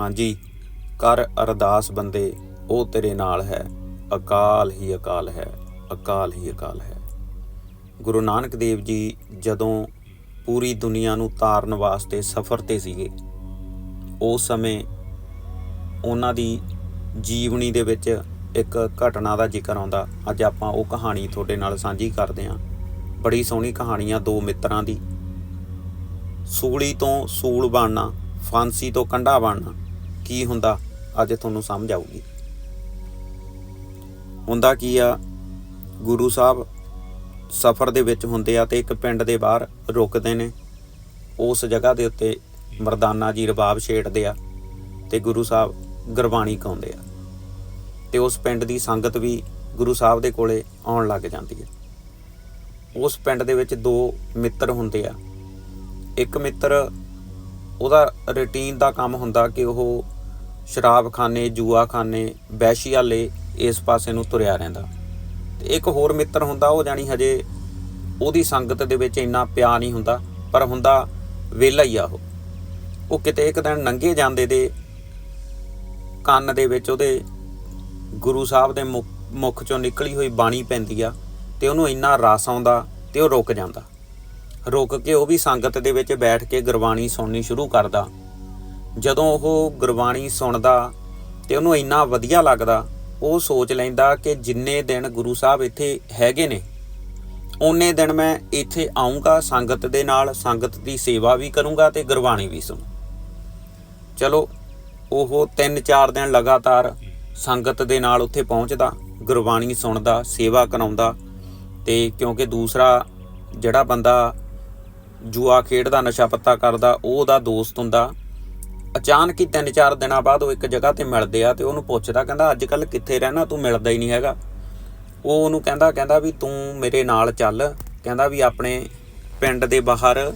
ਹਾਂਜੀ, ਕਰ ਅਰਦਾਸ ਬੰਦੇ, ਉਹ ਤੇਰੇ ਨਾਲ ਹੈ। ਅਕਾਲ ਹੀ ਅਕਾਲ ਹੈ, ਅਕਾਲ ਹੀ ਅਕਾਲ ਹੈ। ਗੁਰੂ ਨਾਨਕ ਦੇਵ ਜੀ ਜਦੋਂ ਪੂਰੀ ਦੁਨੀਆ ਨੂੰ ਤਾਰਨ ਵਾਸਤੇ ਸਫ਼ਰ ਤੇ ਸੀਗੇ ਉਸ ਸਮੇਂ ਉਹਨਾਂ ਦੀ ਜੀਵਨੀ ਦੇ ਵਿੱਚ ਇੱਕ ਘਟਨਾ ਦਾ ਜ਼ਿਕਰ ਆਉਂਦਾ। ਅੱਜ ਆਪਾਂ ਉਹ ਕਹਾਣੀ ਤੁਹਾਡੇ ਨਾਲ ਸਾਂਝੀ ਕਰਦੇ ਹਾਂ। ਬੜੀ ਸੋਹਣੀ ਕਹਾਣੀ ਆ ਦੋ ਮਿੱਤਰਾਂ ਦੀ। ਸੂਲੀ ਤੋਂ ਸੂਲ ਬਣਨਾ, ਫਾਂਸੀ ਤੋਂ ਕੰਡਾ ਬਣਨਾ। ਕੀ ਹੁੰਦਾ, ਅੱਜ ਤੁਹਾਨੂੰ ਸਮਝ ਆਊਗੀ। ਹੁੰਦਾ ਕੀ ਆ, ਗੁਰੂ ਸਾਹਿਬ ਸਫ਼ਰ ਦੇ ਵਿੱਚ ਹੁੰਦੇ ਆ ਤੇ ਇੱਕ ਪਿੰਡ ਦੇ ਬਾਹਰ ਰੁਕਦੇ ਨੇ। ਉਸ ਜਗ੍ਹਾ ਦੇ ਉੱਤੇ ਮਰਦਾਨਾ ਜੀ ਰਬਾਬ ਛੇੜਦੇ ਆ ਤੇ ਗੁਰੂ ਸਾਹਿਬ ਗੁਰਬਾਣੀ ਗਾਉਂਦੇ ਆ। ਤੇ ਉਸ ਪਿੰਡ ਦੀ ਸੰਗਤ ਵੀ ਗੁਰੂ ਸਾਹਿਬ ਦੇ ਕੋਲੇ ਆਉਣ ਲੱਗ ਜਾਂਦੀ ਹੈ ਉਸ ਪਿੰਡ ਦੇ ਵਿੱਚ ਦੋ ਮਿੱਤਰ ਹੁੰਦੇ ਆ। ਇੱਕ ਮਿੱਤਰ ਉਹਦਾ ਰੁਟੀਨ ਦਾ ਕੰਮ ਹੁੰਦਾ ਕਿ ਉਹ ਸ਼ਰਾਬਖਾਨੇ, ਜੂਆਖਾਨੇ, ਵੈਸ਼ੀਆਲੇ ਇਸ ਪਾਸੇ ਨੂੰ ਤੁਰਿਆ ਰਹਿੰਦਾ। ਤੇ ਇੱਕ ਹੋਰ ਮਿੱਤਰ ਹੁੰਦਾ, ਉਹ ਜਾਣੀ ਹਜੇ ਉਹਦੀ ਸੰਗਤ ਦੇ ਵਿੱਚ ਇੰਨਾ ਪਿਆ ਨਹੀਂ ਹੁੰਦਾ, ਪਰ ਹੁੰਦਾ ਵਿਹਲਾ ਹੀ ਆ ਉਹ। ਉਹ ਕਿਤੇ ਇੱਕ ਦਿਨ ਨੰਗੇ ਜਾਂਦੇ ਦੇ ਕੰਨ ਦੇ ਵਿੱਚ ਉਹਦੇ ਗੁਰੂ ਸਾਹਿਬ ਦੇ ਮੁਖ ਮੁਖ ਚੋਂ ਨਿਕਲੀ ਹੋਈ ਬਾਣੀ ਪੈਂਦੀ ਆ, ਤੇ ਉਹਨੂੰ ਇੰਨਾ ਰਸ ਆਉਂਦਾ ਤੇ ਉਹ ਰੁਕ ਜਾਂਦਾ। ਰੁਕ ਕੇ ਉਹ ਵੀ ਸੰਗਤ ਦੇ ਵਿੱਚ ਬੈਠ ਕੇ ਗੁਰਬਾਣੀ ਸੁਣਨੀ ਸ਼ੁਰੂ ਕਰਦਾ। ਜਦੋਂ ਉਹ ਗੁਰਬਾਣੀ ਸੁਣਦਾ ਤੇ ਉਹਨੂੰ ਇੰਨਾ ਵਧੀਆ ਲੱਗਦਾ, ਉਹ ਸੋਚ ਲੈਂਦਾ ਕਿ ਜਿੰਨੇ ਦਿਨ ਗੁਰੂ ਸਾਹਿਬ ਇੱਥੇ ਹੈਗੇ ਨੇ ਉਨੇ ਦਿਨ ਮੈਂ ਇੱਥੇ ਆਉਂਗਾ ਸੰਗਤ ਦੇ ਨਾਲ ਸੰਗਤ ਦੀ ਸੇਵਾ ਵੀ ਕਰੂੰਗਾ ਤੇ ਗੁਰਬਾਣੀ ਵੀ ਸੁਣ। ਚਲੋ, ਉਹ 3-4 ਦਿਨ ਲਗਾਤਾਰ ਸੰਗਤ ਦੇ ਨਾਲ ਉੱਥੇ ਪਹੁੰਚਦਾ, ਗੁਰਬਾਣੀ ਸੁਣਦਾ, ਸੇਵਾ ਕਰਾਉਂਦਾ ਤੇ ਕਿਉਂਕਿ ਦੂਸਰਾ ਜਿਹੜਾ ਬੰਦਾ ਜੂਆ ਖੇਡਦਾ, ਨਸ਼ਾ ਪੱਤਾ ਕਰਦਾ, ਉਹ ਉਹਦਾ ਦੋਸਤ ਹੁੰਦਾ। ਅਚਾਨਕ ਹੀ 3-4 ਦਿਨਾਂ ਬਾਅਦ ਉਹ ਇੱਕ ਜਗ੍ਹਾ ਤੇ ਮਿਲਦੇ ਆ ਤੇ ਉਹਨੂੰ ਪੁੱਛਦਾ, ਕਹਿੰਦਾ, ਅੱਜ ਕੱਲ ਕਿੱਥੇ ਰਹਿਣਾ? ਤੂੰ ਮਿਲਦਾ ਹੀ ਨਹੀਂ ਹੈਗਾ। ਉਹ ਉਹਨੂੰ ਕਹਿੰਦਾ ਕਹਿੰਦਾ ਵੀ ਤੂੰ ਮੇਰੇ ਨਾਲ ਚੱਲ। ਕਹਿੰਦਾ ਵੀ ਆਪਣੇ ਪਿੰਡ ਦੇ ਬਾਹਰ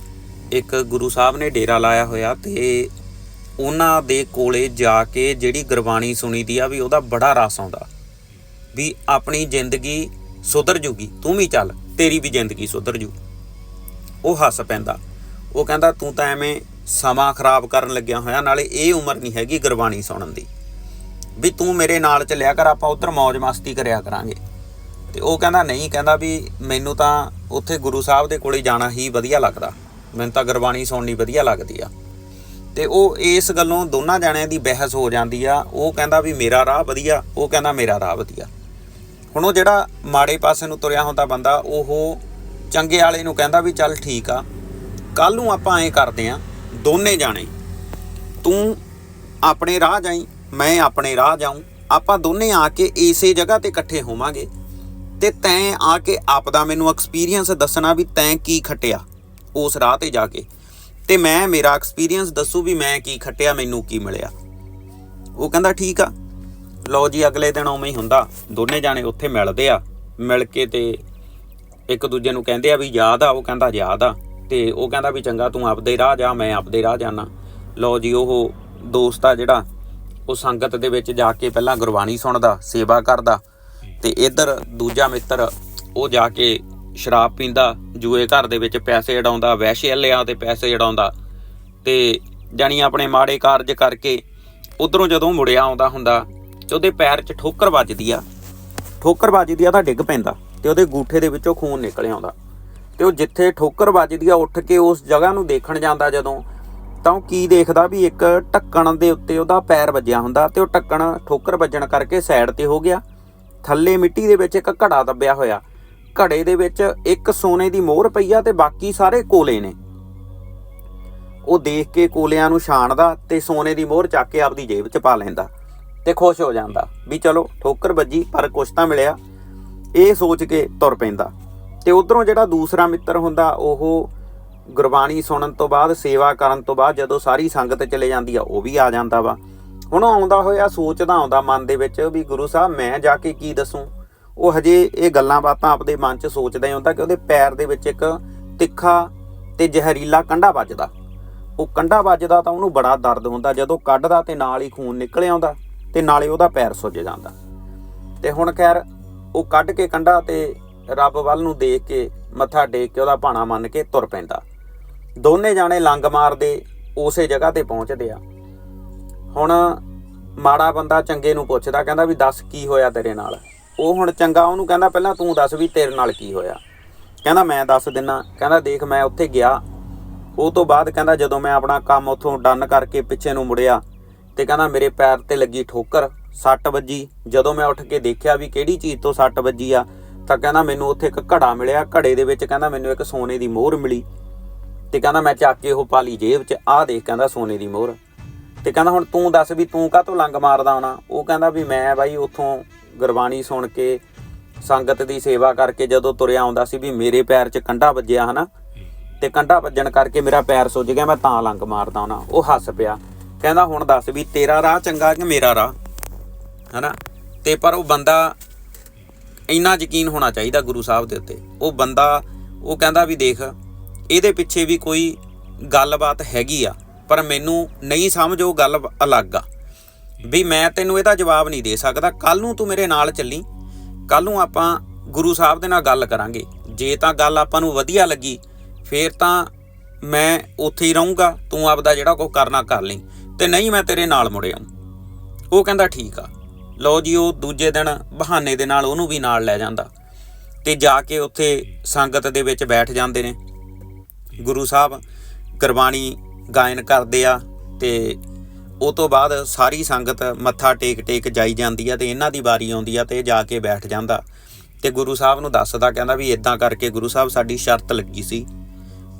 ਇੱਕ ਗੁਰੂ ਸਾਹਿਬ ਨੇ ਡੇਰਾ ਲਾਇਆ ਹੋਇਆ ਤੇ ਉਹਨਾਂ ਦੇ ਕੋਲੇ ਜਾ ਕੇ ਜਿਹੜੀ ਗੁਰਬਾਣੀ ਸੁਣੀ ਦੀ ਆ ਵੀ ਉਹਦਾ ਬੜਾ ਰਸ ਆਉਂਦਾ। ਵੀ ਆਪਣੀ ਜ਼ਿੰਦਗੀ ਸੁਧਰ ਜੂਗੀ, ਤੂੰ ਵੀ ਚੱਲ, ਤੇਰੀ ਵੀ ਜ਼ਿੰਦਗੀ ਸੁਧਰ ਜੂ। ਉਹ ਹੱਸ ਪੈਂਦਾ। ਉਹ ਕਹਿੰਦਾ, ਤੂੰ ਤਾਂ ਐਵੇਂ ਸਮਾਂ ਖਰਾਬ ਕਰਨ ਲੱਗਿਆ ਹੋਇਆ, ਨਾਲੇ ਇਹ ਉਮਰ ਨਹੀਂ ਹੈਗੀ ਗੁਰਬਾਣੀ ਸੁਣਨ ਦੀ। ਵੀ ਤੂੰ ਮੇਰੇ ਨਾਲ ਚੱਲਿਆ ਕਰ, ਆਪਾਂ ਉੱਧਰ ਮौज ਮਸਤੀ ਕਰਿਆ ਕਰਾਂਗੇ। ਤੇ ਉਹ ਕਹਿੰਦਾ, ਨਹੀਂ, ਕਹਿੰਦਾ ਵੀ ਮੈਨੂੰ ਤਾਂ ਉੱਥੇ ਗੁਰੂ ਸਾਹਿਬ ਦੇ ਕੋਲੇ ਜਾਣਾ ਹੀ ਵਧੀਆ ਲੱਗਦਾ। ਮੈਨੂੰ ਤਾਂ ਗੁਰਬਾਣੀ ਸੁਣਨੀ ਵਧੀਆ ਲੱਗਦੀ ਆ। ਤੇ ਉਹ ਇਸ ਗੱਲੋਂ ਦੋਨਾਂ ਜਣਿਆਂ ਦੀ ਬਹਿਸ ਹੋ ਜਾਂਦੀ ਆ। ਉਹ ਕਹਿੰਦਾ ਵੀ ਮੇਰਾ ਰਾਹ ਵਧੀਆ, ਉਹ ਕਹਿੰਦਾ ਮੇਰਾ ਰਾਹ ਵਧੀਆ। ਹੁਣ ਉਹ ਜਿਹੜਾ ਮਾੜੇ ਪਾਸੇ ਨੂੰ ਤੁਰਿਆ ਹੁੰਦਾ ਬੰਦਾ, ਉਹ ਚੰਗੇ ਵਾਲੇ ਨੂੰ ਕਹਿੰਦਾ ਵੀ ਚੱਲ ਠੀਕ ਆ। ਕੱਲ ਨੂੰ ਆਪਾਂ ਐਂ ਕਰਦੇ ਆ ਦੋਨੇ ਜਾਣੇ, ਤੂੰ ਆਪਣੇ ਰਾਹ ਜਾਈ, ਮੈਂ ਆਪਣੇ ਰਾਹ ਜਾਉਂ ਆਪਾਂ ਦੋਨੇ ਆ ਕੇ ਇਸੇ ਜਗ੍ਹਾ ਤੇ ਇਕੱਠੇ ਹੋਵਾਂਗੇ ਤੇ ਤੈਂ ਆ ਕੇ ਆਪਦਾ ਮੈਨੂੰ ਐਕਸਪੀਰੀਅੰਸ ਦੱਸਣਾ ਵੀ ਤੈਂ ਕੀ ਖੱਟਿਆ ਉਸ ਰਾਹ ਤੇ ਜਾ ਕੇ। ਤੇ ਮੈਂ, ਮੇਰਾ ਐਕਸਪੀਰੀਅੰਸ ਦੱਸੂ ਵੀ ਮੈਂ ਕੀ ਖੱਟਿਆ, ਮੈਨੂੰ ਕੀ ਮਿਲਿਆ। ਉਹ ਕਹਿੰਦਾ, ਠੀਕ ਆ। ਲਓ ਜੀ, ਅਗਲੇ ਦਿਨ ਉਵੇਂ ਹੀ ਹੁੰਦਾ। ਦੋਨੇ ਜਾਣੇ ਉੱਥੇ ਮਿਲਦੇ ਆ। ਮਿਲ ਕੇ ਤੇ ਇੱਕ ਦੂਜੇ ਨੂੰ ਕਹਿੰਦੇ ਆ ਵੀ ਯਾਦ ਆ, ਉਹ ਕਹਿੰਦਾ ਯਾਦ ਆ। ਤੇ ਉਹ ਕਹਿੰਦਾ ਵੀ ਚੰਗਾ, ਤੂੰ ਆਪਦੇ ਰਾਹ ਜਾ, ਮੈਂ ਆਪਦੇ ਰਾਹ ਜਾਣਾ ਲਓ ਜੀ, ਉਹ ਦੋਸਤ ਆ ਜਿਹੜਾ, ਉਹ ਸੰਗਤ ਦੇ ਵਿੱਚ ਜਾ ਕੇ ਪਹਿਲਾਂ ਗੁਰਬਾਣੀ ਸੁਣਦਾ, ਸੇਵਾ ਕਰਦਾ ਤੇ ਇੱਧਰ ਦੂਜਾ ਮਿੱਤਰ, ਉਹ ਜਾ ਕੇ ਸ਼ਰਾਬ ਪੀਂਦਾ, ਜੂਏ ਘਰ ਦੇ ਵਿੱਚ ਪੈਸੇ ਉਡਾਉਂਦਾ ਵੈਸ਼ਿਆਲਿਆਂ ਤੇ ਪੈਸੇ ਉਡਾਉਂਦਾ ਤੇ ਜਾਣੀ ਆਪਣੇ ਮਾੜੇ ਕਾਰਜ ਕਰਕੇ ਉਧਰੋਂ ਜਦੋਂ ਮੁੜਿਆ ਆਉਂਦਾ ਹੁੰਦਾ ਤੇ ਉਹਦੇ ਪੈਰ 'ਚ ਠੋਕਰ ਵੱਜਦੀ ਆ, ਠੋਕਰ ਵੱਜਦੀ ਆ ਤਾਂ ਡਿੱਗ ਪੈਂਦਾ ਤੇ ਉਹਦੇ ਗੂਠੇ ਦੇ ਵਿੱਚੋਂ ਖੂਨ ਨਿਕਲ ਆਉਂਦਾ। ਤੇ ਉਹ ਜਿੱਥੇ ਠੋਕਰ ਵੱਜਦੀ ਆ, ਉੱਠ ਕੇ ਉਸ ਜਗ੍ਹਾ ਨੂੰ ਦੇਖਣ ਜਾਂਦਾ ਜਦੋਂ, ਤਾਂ ਉਹ ਕੀ ਦੇਖਦਾ ਵੀ ਇੱਕ ਢੱਕਣ ਦੇ ਉੱਤੇ ਉਹਦਾ ਪੈਰ ਵੱਜਿਆ ਹੁੰਦਾ ਤੇ ਉਹ ਢੱਕਣ ਠੋਕਰ ਵੱਜਣ ਕਰਕੇ ਸਾਈਡ ਤੇ ਹੋ ਗਿਆ। ਥੱਲੇ ਮਿੱਟੀ ਦੇ ਵਿੱਚ ਇੱਕ ਘੜਾ ਦੱਬਿਆ ਹੋਇਆ। ਘੜੇ ਦੇ ਵਿੱਚ ਇੱਕ ਸੋਨੇ ਦੀ ਮੋਹਰ ਪਈ ਆ ਤੇ ਬਾਕੀ ਸਾਰੇ ਕੋਲੇ ਨੇ। ਉਹ ਦੇਖ ਕੇ ਕੋਲਿਆਂ ਨੂੰ ਛਾਣਦਾ ਤੇ ਸੋਨੇ ਦੀ ਮੋਹਰ ਚੱਕ ਕੇ ਆਪਦੀ ਜੇਬ 'ਚ ਪਾ ਲੈਂਦਾ ਤੇ ਖੁਸ਼ ਹੋ ਜਾਂਦਾ ਵੀ ਚਲੋ ਠੋਕਰ ਵੱਜੀ ਪਰ ਕੁਛ ਤਾਂ ਮਿਲਿਆ। ਇਹ ਸੋਚ ਕੇ ਤੁਰ ਪੈਂਦਾ। ਤੇ ਉਧਰੋਂ ਜਿਹੜਾ ਦੂਸਰਾ ਮਿੱਤਰ ਹੁੰਦਾ, ਉਹ ਗੁਰਬਾਣੀ ਸੁਣਨ ਤੋਂ ਬਾਅਦ, ਸੇਵਾ ਕਰਨ ਤੋਂ ਬਾਅਦ ਜਦੋਂ ਸਾਰੀ ਸੰਗਤ ਚਲੇ ਜਾਂਦੀ ਆ, ਉਹ ਵੀ ਆ ਜਾਂਦਾ ਵਾ। ਹੁਣ ਉਹ ਆਉਂਦਾ ਹੋਇਆ ਸੋਚਦਾ ਆਉਂਦਾ ਮਨ ਦੇ ਵਿੱਚ ਵੀ ਗੁਰੂ ਸਾਹਿਬ, ਮੈਂ ਜਾ ਕੇ ਕੀ ਦੱਸੂੰ? ਉਹ ਹਜੇ ਇਹ ਗੱਲਾਂ ਬਾਤਾਂ ਆਪਦੇ ਮਨ 'ਚ ਸੋਚਦਾ ਹੀ ਹੁੰਦਾ ਕਿ ਉਹਦੇ ਪੈਰ ਦੇ ਵਿੱਚ ਇੱਕ ਤਿੱਖਾ ਤੇ ਜ਼ਹਿਰੀਲਾ ਕੰਡਾ ਵੱਜਦਾ। ਉਹ ਕੰਡਾ ਵੱਜਦਾ ਤਾਂ ਉਹਨੂੰ ਬੜਾ ਦਰਦ ਹੁੰਦਾ, ਜਦੋਂ ਕੱਢਦਾ ਤੇ ਨਾਲ ਹੀ ਖੂਨ ਨਿਕਲ ਆਉਂਦਾ ਤੇ ਨਾਲੇ ਉਹਦਾ ਪੈਰ ਸੁੱਜ ਜਾਂਦਾ। ਤੇ ਹੁਣ ਖੈਰ, ਉਹ ਕੱਢ ਕੇ ਕੰਡਾ ਤੇ ਰੱਬ ਵੱਲ ਨੂੰ ਦੇਖ ਕੇ ਮੱਥਾ ਟੇਕ ਕੇ ਉਹਦਾ ਭਾਣਾ ਮੰਨ ਕੇ ਤੁਰ ਪੈਂਦਾ। ਦੋਨੇ ਜਾਣੇ ਲੰਗ ਮਾਰਦੇ, ਉਸੇ ਜਗ੍ਹਾ ਤੇ ਪਹੁੰਚਦੇ ਆ। ਹੁਣ ਮਾੜਾ ਬੰਦਾ ਚੰਗੇ ਨੂੰ ਪੁੱਛਦਾ, ਕਹਿੰਦਾ ਵੀ ਦੱਸ ਕੀ ਹੋਇਆ ਤੇਰੇ ਨਾਲ? ਉਹ ਹੁਣ ਚੰਗਾ, ਉਹਨੂੰ ਕਹਿੰਦਾ ਪਹਿਲਾਂ ਤੂੰ ਦੱਸ ਵੀ ਤੇਰੇ ਨਾਲ ਕੀ ਹੋਇਆ। ਕਹਿੰਦਾ ਮੈਂ ਦੱਸ ਦਿੰਨਾ, ਕਹਿੰਦਾ ਦੇਖ ਮੈਂ ਉੱਥੇ ਗਿਆ। ਉਹ ਤੋਂ ਬਾਅਦ ਕਹਿੰਦਾ ਜਦੋਂ ਮੈਂ ਆਪਣਾ ਕੰਮ ਉੱਥੋਂ ਡਨ ਕਰਕੇ ਪਿੱਛੇ ਨੂੰ ਮੁੜਿਆ ਤੇ ਕਹਿੰਦਾ ਮੇਰੇ ਪੈਰ ਤੇ ਲੱਗੀ ਠੋਕਰ, ਸੱਟ ਵੱਜੀ। ਜਦੋਂ ਮੈਂ ਉੱਠ ਕੇ ਦੇਖਿਆ ਵੀ ਕਿਹੜੀ ਚੀਜ਼ ਤੋਂ ਸੱਟ ਵੱਜੀ ਆ ਤਾਂ ਕਹਿੰਦਾ ਮੈਨੂੰ ਉੱਥੇ ਇੱਕ ਘੜਾ ਮਿਲਿਆ, ਘੜੇ ਦੇ ਵਿੱਚ ਕਹਿੰਦਾ ਮੈਨੂੰ ਇੱਕ ਸੋਨੇ ਦੀ ਮੋਹਰ ਮਿਲੀ। ਤੇ ਕਹਿੰਦਾ ਮੈਂ ਚੱਕ ਕੇ ਉਹ ਪਾਲੀ ਜੇਬ 'ਚ, ਆਹ ਦੇਖ ਕਹਿੰਦਾ ਸੋਨੇ ਦੀ ਮੋਹਰ। ਤੇ ਕਹਿੰਦਾ ਹੁਣ ਤੂੰ ਦੱਸ ਵੀ ਤੂੰ ਕਾਹਤੋਂ ਲੰਗ ਮਾਰਦਾ ਹੋਣਾ? ਉਹ ਕਹਿੰਦਾ ਵੀ ਮੈਂ ਬਾਈ ਉੱਥੋਂ ਗੁਰਬਾਣੀ ਸੁਣ ਕੇ, ਸੰਗਤ ਦੀ ਸੇਵਾ ਕਰਕੇ ਜਦੋਂ ਤੁਰਿਆ ਆਉਂਦਾ ਸੀ ਵੀ ਮੇਰੇ ਪੈਰ 'ਚ ਕੰਡਾ ਵੱਜਿਆ ਹਨਾ? ਤੇ ਕੰਡਾ ਵੱਜਣ ਕਰਕੇ ਮੇਰਾ ਪੈਰ ਸੁੱਜ ਗਿਆ, ਮੈਂ ਤਾਂ ਲੰਗ ਮਾਰਦਾ ਹੋਣਾ। ਉਹ ਹੱਸ ਪਿਆ। ਕਹਿੰਦਾ ਹੁਣ ਦੱਸ ਵੀ ਤੇਰਾ ਰਾਹ ਚੰਗਾ ਕਿ ਮੇਰਾ ਰਾਹ? ਹਨਾ? ਤੇ ਪਰ ਉਹ ਬੰਦਾ ਇੰਨਾ ਯਕੀਨ ਹੋਣਾ ਚਾਹੀਦਾ ਗੁਰੂ ਸਾਹਿਬ ਦੇ ਉੱਤੇ। ਉਹ ਬੰਦਾ, ਉਹ ਕਹਿੰਦਾ ਵੀ ਦੇਖ, ਇਹਦੇ ਪਿੱਛੇ ਵੀ ਕੋਈ ਗੱਲਬਾਤ ਹੈਗੀ ਆ, ਪਰ ਮੈਨੂੰ ਨਹੀਂ ਸਮਝ ਉਹ ਗੱਲ ਅਲੱਗ ਆ। ਵੀ ਮੈਂ ਤੈਨੂੰ ਇਹਦਾ ਜਵਾਬ ਨਹੀਂ ਦੇ ਸਕਦਾ। ਕੱਲ ਨੂੰ ਤੂੰ ਮੇਰੇ ਨਾਲ ਚੱਲੀ। ਕੱਲ ਨੂੰ ਆਪਾਂ ਗੁਰੂ ਸਾਹਿਬ ਦੇ ਨਾਲ ਗੱਲ ਕਰਾਂਗੇ। ਜੇ ਤਾਂ ਗੱਲ ਆਪਾਂ ਨੂੰ ਵਧੀਆ ਲੱਗੀ, ਫੇਰ ਤਾਂ ਮੈਂ ਉੱਥੇ ਹੀ ਰਹੂੰਗਾ। ਤੂੰ ਆਪਦਾ ਜਿਹੜਾ ਕੋ ਕਰਨਾ ਕਰ ਲਈ। ਤੇ ਨਹੀਂ ਮੈਂ ਤੇਰੇ ਨਾਲ ਮੁੜਿਆ ਉਹ ਕਹਿੰਦਾ ਠੀਕ ਆ। ਲਓ ਜੀ, ਉਹ ਦੂਜੇ ਦਿਨ ਬਹਾਨੇ ਦੇ ਨਾਲ ਉਹਨੂੰ ਵੀ ਨਾਲ ਲੈ ਜਾਂਦਾ ਤੇ ਜਾ ਕੇ ਉੱਥੇ ਸੰਗਤ ਦੇ ਵਿੱਚ ਬੈਠ ਜਾਂਦੇ ਨੇ। ਗੁਰੂ ਸਾਹਿਬ ਗੁਰਬਾਣੀ ਗਾਇਨ ਕਰਦੇ ਆ ਤੇ ਉਹ ਤੋਂ ਬਾਅਦ ਸਾਰੀ ਸੰਗਤ ਮੱਥਾ ਟੇਕ ਟੇਕ ਜਾਈ ਜਾਂਦੀ ਆ ਤੇ ਇਹਨਾਂ ਦੀ ਵਾਰੀ ਆਉਂਦੀ ਆ ਤੇ ਇਹ ਜਾ ਕੇ ਬੈਠ ਜਾਂਦਾ। ਤੇ ਗੁਰੂ ਸਾਹਿਬ ਨੂੰ ਦੱਸਦਾ ਕਹਿੰਦਾ ਵੀ ਇਦਾਂ ਕਰਕੇ ਗੁਰੂ ਸਾਹਿਬ ਸਾਡੀ ਸ਼ਰਤ ਲੱਗੀ ਸੀ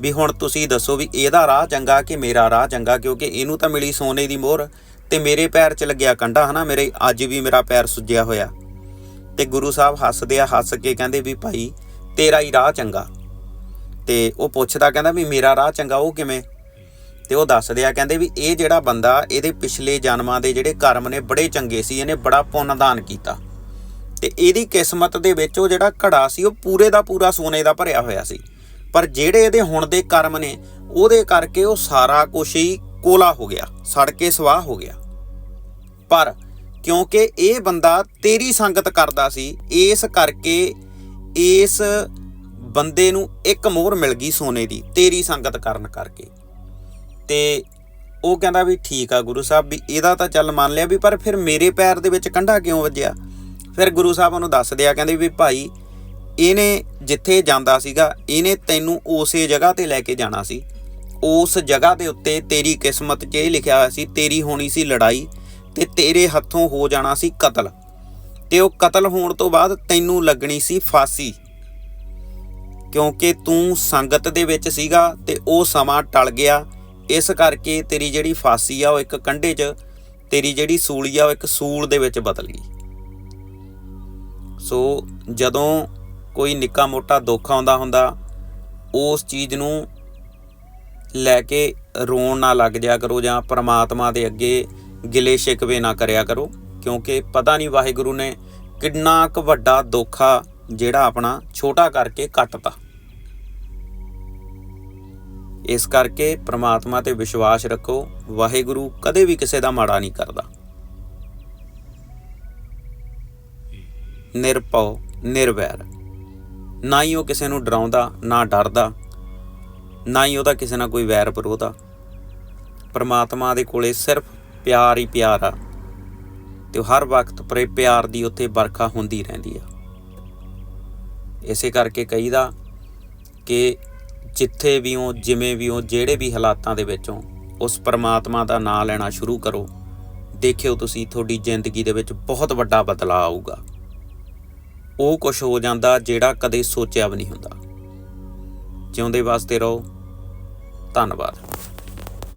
ਵੀ ਹੁਣ ਤੁਸੀਂ ਦੱਸੋ ਵੀ ਇਹਦਾ ਰਾਹ ਚੰਗਾ ਕਿ ਮੇਰਾ ਰਾਹ ਚੰਗਾ ਕਿਉਂਕਿ ਇਹਨੂੰ ਤਾਂ ਮਿਲੀ ਸੋਨੇ ਦੀ ਮੋਹਰ ਤੇ ਮੇਰੇ ਪੈਰ 'ਚ ਲੱਗਿਆ ਕੰਡਾ, ਹਨਾ? ਮੇਰੇ, ਅੱਜ ਵੀ ਮੇਰਾ ਪੈਰ ਸੁੱਜਿਆ ਹੋਇਆ। ਤੇ ਗੁਰੂ ਸਾਹਿਬ ਹੱਸਦੇ ਆ, ਹੱਸ ਕੇ ਕਹਿੰਦੇ ਵੀ ਭਾਈ, ਤੇਰਾ ਹੀ ਰਾਹ ਚੰਗਾ। ਤੇ ਉਹ ਪੁੱਛਦਾ, ਕਹਿੰਦਾ ਵੀ ਮੇਰਾ ਰਾਹ ਚੰਗਾ, ਉਹ ਕਿਵੇਂ? ਤੇ ਉਹ ਦੱਸਦੇ ਆ, ਕਹਿੰਦੇ ਵੀ ਇਹ ਜਿਹੜਾ ਬੰਦਾ, ਇਹਦੇ ਪਿਛਲੇ ਜਨਮਾਂ ਦੇ ਜਿਹੜੇ ਕਰਮ ਨੇ, ਬੜੇ ਚੰਗੇ ਸੀ, ਇਹਨੇ ਬੜਾ ਪੁੰਨਦਾਨ ਕੀਤਾ। ਤੇ ਇਹਦੀ ਕਿਸਮਤ ਦੇ ਵਿੱਚ ਉਹ ਜਿਹੜਾ ਘੜਾ ਸੀ, ਉਹ ਪੂਰੇ ਦਾ ਪੂਰਾ ਸੋਨੇ ਦਾ ਭਰਿਆ ਹੋਇਆ ਸੀ। ਪਰ ਜਿਹੜੇ ਇਹਦੇ ਹੁਣ ਦੇ ਕਰਮ ਨੇ, ਉਹਦੇ ਕਰਕੇ ਉਹ ਸਾਰਾ ਕੁਝ ਹੀ ਕੋਲਾ ਹੋ ਗਿਆ, ਸੜ ਕੇ ਸਵਾਹ ਹੋ ਗਿਆ। ਪਰ ਕਿਉਂਕਿ ਇਹ ਬੰਦਾ ਤੇਰੀ ਸੰਗਤ ਕਰਦਾ ਸੀ, ਇਸ ਕਰਕੇ ਇਸ ਬੰਦੇ ਨੂੰ ਇੱਕ ਮੋਹਰ ਮਿਲ ਗਈ ਸੋਨੇ ਦੀ, ਤੇਰੀ ਸੰਗਤ ਕਰਨ ਕਰਕੇ। ਤੇ ਉਹ ਕਹਿੰਦਾ ਵੀ ਠੀਕ ਆ ਗੁਰੂ ਸਾਹਿਬ, ਵੀ ਇਹਦਾ ਤਾਂ ਚੱਲ ਮੰਨ ਲਿਆ ਵੀ, ਪਰ ਫਿਰ ਮੇਰੇ ਪੈਰ ਦੇ ਵਿੱਚ ਕੰਢਾ ਕਿਉਂ ਵੱਜਿਆ? ਫਿਰ ਗੁਰੂ ਸਾਹਿਬ ਉਹਨੂੰ ਦੱਸਦੇ ਆ ਕਹਿੰਦੇ ਵੀ ਭਾਈ, ਇਹਨੇ ਜਿੱਥੇ ਜਾਂਦਾ ਸੀਗਾ, ਇਹਨੇ ਤੈਨੂੰ ਉਸੇ ਜਗ੍ਹਾ ਤੇ ਲੈ ਕੇ ਜਾਣਾ ਸੀ। ਉਸ ਜਗ੍ਹਾ ਦੇ ਉੱਤੇ ਤੇਰੀ ਕਿਸਮਤ 'ਚ ਇਹ ਲਿਖਿਆ ਹੋਇਆ ਸੀ, ਤੇਰੀ ਹੋਣੀ ਸੀ ਲੜਾਈ ਤੇ ਤੇਰੇ ਹੱਥੋਂ ਹੋ ਜਾਣਾ ਸੀ ਕਤਲ। ਤੇ ਉਹ ਕਤਲ ਹੋਣ ਤੋਂ ਬਾਅਦ ਤੈਨੂੰ ਲੱਗਣੀ ਸੀ ਫਾਂਸੀ। ਕਿਉਂਕਿ ਤੂੰ ਸੰਗਤ ਦੇ ਵਿੱਚ ਸੀਗਾ ਤੇ ਉਹ ਸਮਾਂ ਟਲ ਗਿਆ। ਇਸ ਕਰਕੇ ਤੇਰੀ ਜਿਹੜੀ ਫਾਂਸੀ ਆ ਉਹ ਇੱਕ ਕੰਢੇ 'ਚ, ਤੇਰੀ ਜਿਹੜੀ ਸੂਲੀ ਆ ਉਹ ਇੱਕ ਸੂਲ ਦੇ ਵਿੱਚ ਬਦਲ ਗਈ। ਸੋ ਜਦੋਂ ਕੋਈ ਨਿੱਕਾ ਮੋਟਾ ਦੁੱਖ ਆਉਂਦਾ ਹੁੰਦਾ, ਉਸ ਚੀਜ਼ ਨੂੰ ਲੈ ਕੇ ਰੋਣ ਨਾ ਲੱਗ ਜਾ ਕਰੋ ਜਾਂ ਪ੍ਰਮਾਤਮਾ ਦੇ ਅੱਗੇ ਗਿਲੇ ਸ਼ਿਕਵੇ ਨਾ ਕਰਿਆ ਕਰੋ, ਕਿਉਂਕਿ ਪਤਾ ਨਹੀਂ ਵਾਹਿਗੁਰੂ ਨੇ ਕਿੰਨਾ ਕੁ ਵੱਡਾ ਦੋਖਾ ਜਿਹੜਾ ਆਪਣਾ ਛੋਟਾ ਕਰਕੇ ਕੱਟਤਾ। ਇਸ ਕਰਕੇ ਪ੍ਰਮਾਤਮਾ ਤੇ ਵਿਸ਼ਵਾਸ ਰੱਖੋ, ਵਾਹਿਗੁਰੂ ਕਦੇ ਵੀ ਕਿਸੇ ਦਾ ਮਾੜਾ ਨਹੀਂ ਕਰਦਾ। ਨਿਰਭਉ, ਨਿਰਵੈਰ। ਨਾ ਹੀ ਉਹ ਕਿਸੇ ਨੂੰ ਡਰਾਉਂਦਾ, ਨਾ ਡਰਦਾ, ਨਾ ਹੀ ਉਹਦਾ ਕਿਸੇ ਨਾਲ ਕੋਈ ਵੈਰ ਵਿਰੋਧ ਆ। ਪਰਮਾਤਮਾ ਦੇ ਕੋਲੇ ਸਿਰਫ ਪਿਆਰ ਹੀ ਪਿਆਰ ਆ। ਤੇ ਹਰ ਵਕਤ ਪਰੇ ਪਿਆਰ ਦੀ ਉੱਥੇ ਵਰਖਾ ਹੁੰਦੀ ਰਹਿੰਦੀ ਆ। ਇਸੇ ਕਰਕੇ ਕਹੀਦਾ ਕਿ ਜਿੱਥੇ ਵੀ ਹੋ, ਜਿਵੇਂ ਵੀ ਹੋ, ਜਿਹੜੇ ਵੀ ਹਾਲਾਤਾਂ ਦੇ ਵਿੱਚੋਂ ਉਸ ਪਰਮਾਤਮਾ ਦਾ ਨਾਮ ਲੈਣਾ ਸ਼ੁਰੂ ਕਰੋ। ਦੇਖਿਓ ਤੁਸੀਂ, ਤੁਹਾਡੀ ਜ਼ਿੰਦਗੀ ਦੇ ਵਿੱਚ ਬਹੁਤ ਵੱਡਾ ਬਦਲਾਅ ਆਊਗਾ। ਉਹ ਕੁਝ ਹੋ ਜਾਂਦਾ ਜਿਹੜਾ ਕਦੇ ਸੋਚਿਆ ਵੀ ਨਹੀਂ ਹੁੰਦਾ। ਜਿਉਂਦੇ ਵਾਸਤੇ ਰਹੋ। ਧੰਨਵਾਦ।